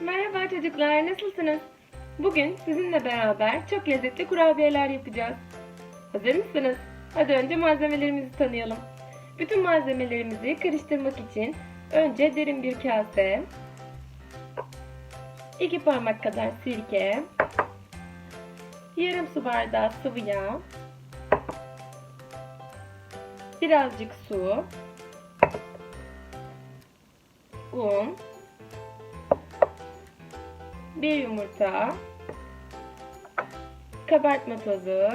Merhaba çocuklar, nasılsınız? Bugün sizinle beraber çok lezzetli kurabiyeler yapacağız. Hazır mısınız? Hadi önce malzemelerimizi tanıyalım. Bütün malzemelerimizi karıştırmak için önce derin bir kase, 2 parmak kadar sirke, yarım su bardağı sıvı yağ, birazcık su, un, bir yumurta, kabartma tozu,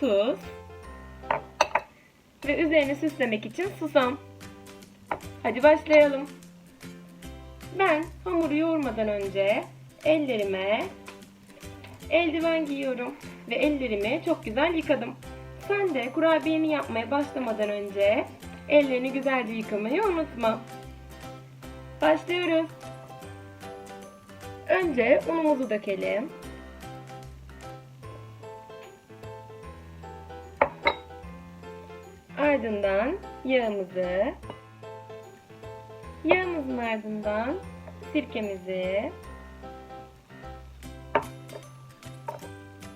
tuz ve üzerini süslemek için susam. Hadi başlayalım. Ben hamuru yoğurmadan önce ellerime eldiven giyiyorum ve ellerimi çok güzel yıkadım. Sen de kurabiyeni yapmaya başlamadan önce ellerini güzelce yıkamayı unutma. Başlıyoruz. Önce unumuzu dökelim. Ardından yağımızı, yağımızın ardından sirkemizi,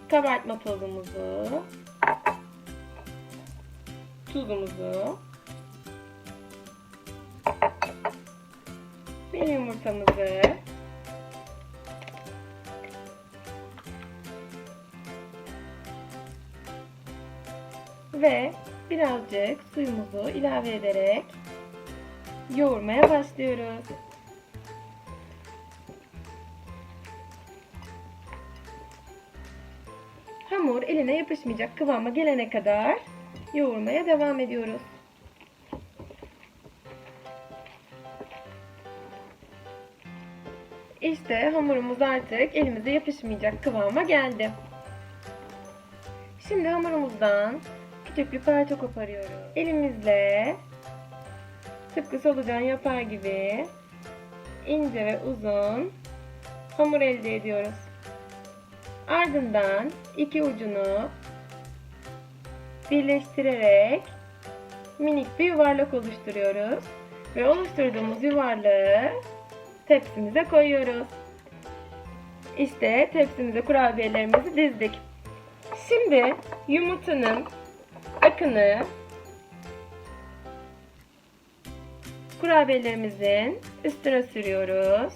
kabartma tozumuzu, tuzumuzu, bir yumurtamızı, ve birazcık suyumuzu ilave ederek yoğurmaya başlıyoruz. Hamur eline yapışmayacak kıvama gelene kadar yoğurmaya devam ediyoruz. İşte hamurumuz artık elimize yapışmayacak kıvama geldi. Şimdi hamurumuzdan küçük bir parça koparıyoruz. Elimizle tıpkı solucan yapar gibi ince ve uzun hamur elde ediyoruz. Ardından iki ucunu birleştirerek minik bir yuvarlak oluşturuyoruz. Ve oluşturduğumuz yuvarlağı tepsimize koyuyoruz. İşte tepsimize kurabiyelerimizi dizdik. Şimdi yumurtanın akını kurabiyelerimizin üstüne sürüyoruz.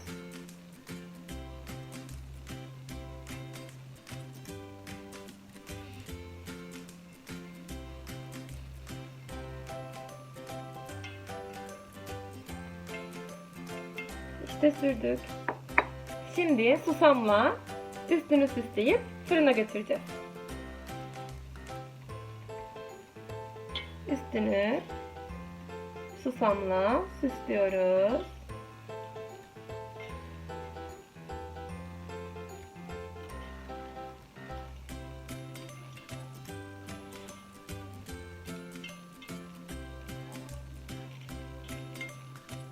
İşte sürdük. Şimdi susamla üstünü süsleyip fırına götüreceğiz. Üstünü susamla süslüyoruz.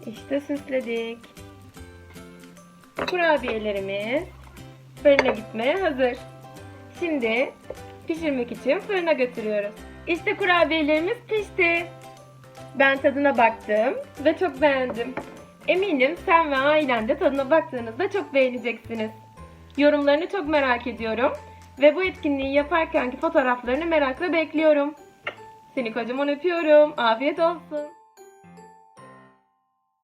İşte süsledik. Kurabiyelerimiz fırına gitmeye hazır. Şimdi pişirmek için fırına götürüyoruz. İşte kurabiyelerimiz pişti. Ben tadına baktım ve çok beğendim. Eminim sen ve ailen de tadına baktığınızda çok beğeneceksiniz. Yorumlarını çok merak ediyorum ve bu etkinliği yaparkenki fotoğraflarını merakla bekliyorum. Seni kocaman öpüyorum. Afiyet olsun.